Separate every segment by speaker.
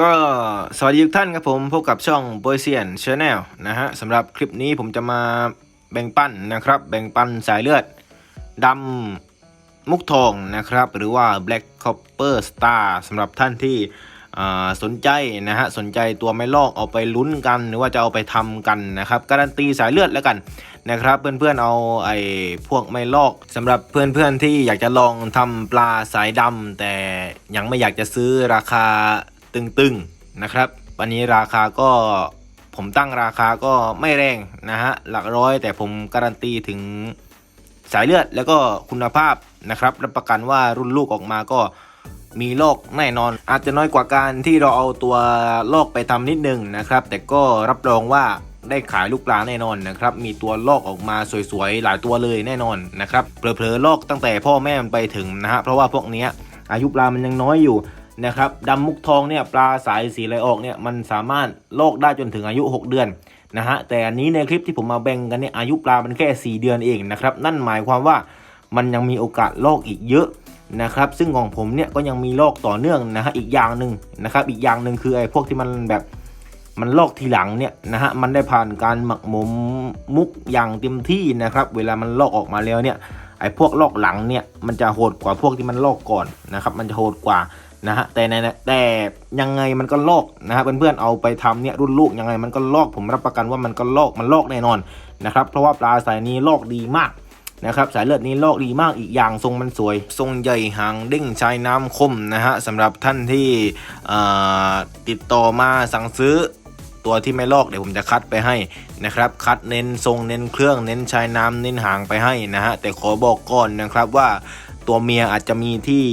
Speaker 1: ก็สวัสดีทุกท่านครับผมพบกับช่อง b o y s i a n Channel นะฮะสำหรับคลิปนี้ผมจะมาแบ่งปันนะครับ แบ่งปันสายเลือดดำมุกทองนะครับ หรือว่า Black Copper Star สำหรับท่านที่สนใจนะฮะสนใจตัวไม่ลอกเอาไปลุ้นกัน หรือว่าจะเอาไปทำกันนะครับการันตีสายเลือดแล้วกันนะครับเพื่อนๆเอาไอ้พวกไม่ลอกสำหรับเพื่อนๆที่อยากจะลองทำปลาสายดำแต่ยังไม่อยากจะซื้อราคา ตึงๆนะครับ วันนี้ราคาก็ผมตั้งราคาก็ไม่แรงนะฮะหลักร้อย แต่ผมการันตีถึงสายเลือดแล้วก็คุณภาพนะครับ รับประกันว่ารุ่นลูกออกมาก็มีโรคแน่นอน อาจจะน้อยกว่าการที่เราเอาตัวโรคไปทำนิดนึงนะครับ แต่ก็รับรองว่าได้ขายลูกปลาแน่นอนนะครับ มีตัวลอกออกมาสวยๆ หลายตัวเลยแน่นอนนะครับเผลอๆลอกตั้งแต่พ่อแม่มันไปถึงนะฮะเพราะว่าพวกเนี้ยอายุปลามันยังน้อยอยู่ นะครับดำมุกทองเนี่ยปลาสายสีไหลออกเนี่ยมันสามารถลอกได้จนถึงอายุ 6 เดือนนะฮะแต่อันนี้ในคลิปที่ผมมาแบ่งกันเนี่ยอายุปลามันแค่ 4 เดือนเองนะครับนั่นหมายความว่ามันยังมีโอกาสลอกอีกเยอะนะครับซึ่งของผมเนี่ยก็ยังมีลอกต่อเนื่องนะฮะอีกอย่างหนึ่งนะครับอีกอย่างหนึ่งคือไอ้พวกที่มันแบบมันลอกทีหลังเนี่ยนะฮะมันได้ผ่านการหมักหมมมุกอย่างเต็มที่นะครับเวลามันลอกออกมาแล้วเนี่ยไอ้พวกลอกหลังเนี่ยมันจะโหดกว่าพวกที่มันลอกก่อนนะครับมันจะโหดกว่า นะฮะแต่ในแต่ยังไงมันก็ลอกนะฮะเพื่อนๆเอาไปทำเนี่ยรุ่นลูกยังไงมันก็ลอกผมรับประกันว่ามันก็ลอกมันลอกแน่นอนนะครับเพราะว่าปลาสายนี้ลอกดีมากนะครับสายเลือดนี้ลอกดีมากอีกอย่างทรงมันสวย ทรงใหญ่หางเด้งชายน้ำคมนะฮะสำหรับท่านที่ติดต่อมาสั่งซื้อตัวที่ไม่ลอกเดี๋ยวผมจะคัดไปให้นะครับ คัดเน้นทรงเน้นเครื่องเน้นชายน้ำเน้นหางไปให้นะฮะแต่ขอบอกก่อนนะครับว่าตัวเมียอาจจะมีที่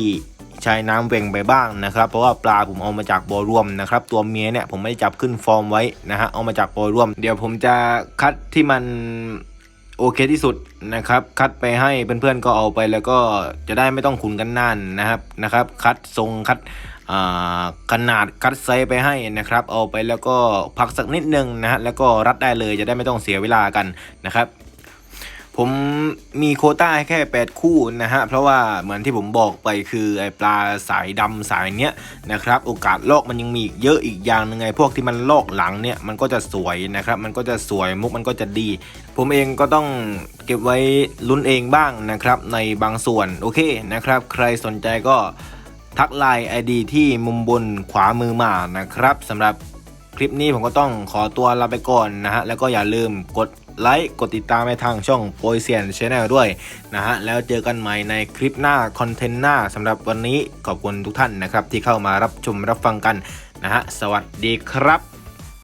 Speaker 1: ชายน้ำเวงไปบ้างนะครับ เพราะว่าปลาผมเอามาจากบ่อรวมนะครับ ตัวเมียเนี่ยผมไม่ได้จับขึ้นฟอร์มไว้นะฮะเอามาจากบ่อรวม เดี๋ยวผมจะคัดที่มันโอเคที่สุดนะครับ คัดไปให้เพื่อนๆก็เอาไปแล้วก็จะได้ไม่ต้องขุนกันนานนะครับนะครับ คัดทรงคัดขนาดคัดไซส์ไปให้นะครับ เอาไปแล้วก็พักสักนิดนึงนะฮะแล้วก็รัดได้เลยจะได้ไม่ต้องเสียเวลากันนะครับ ผมมีโคต้าให้แค่ 8 คู่นะฮะ เพราะว่าเหมือนที่ผมบอกไปคือไอปลาสายดำสายเนี้ยนะครับ โอกาสลอกมันยังมีอีกเยอะอีกอย่างหนึงไงพวกที่มันลอกหลังเนี่ยมันก็จะสวยนะครับ มันก็จะสวยมุกมันก็จะดี ผมเองก็ต้องเก็บไว้ลุ้นเองบ้างนะครับ ในบางส่วนโอเคนะครับ ใครสนใจก็ทักไลน์ ID ที่มุมบนขวามือมานะครับสำหรับคลิปนี้ผมก็ต้องขอตัวลาไปก่อนนะฮะแล้วก็อย่าลืมกด ไลค์ กดติดตามในทางช่องโปรเซียนชาแนลด้วยนะฮะ แล้วเจอกันใหม่ในคลิปหน้า คอนเทนต์หน้าสำหรับวันนี้ขอบคุณทุกท่านนะครับ ที่เข้ามารับชมรับฟังกันนะฮะ สวัสดีครับ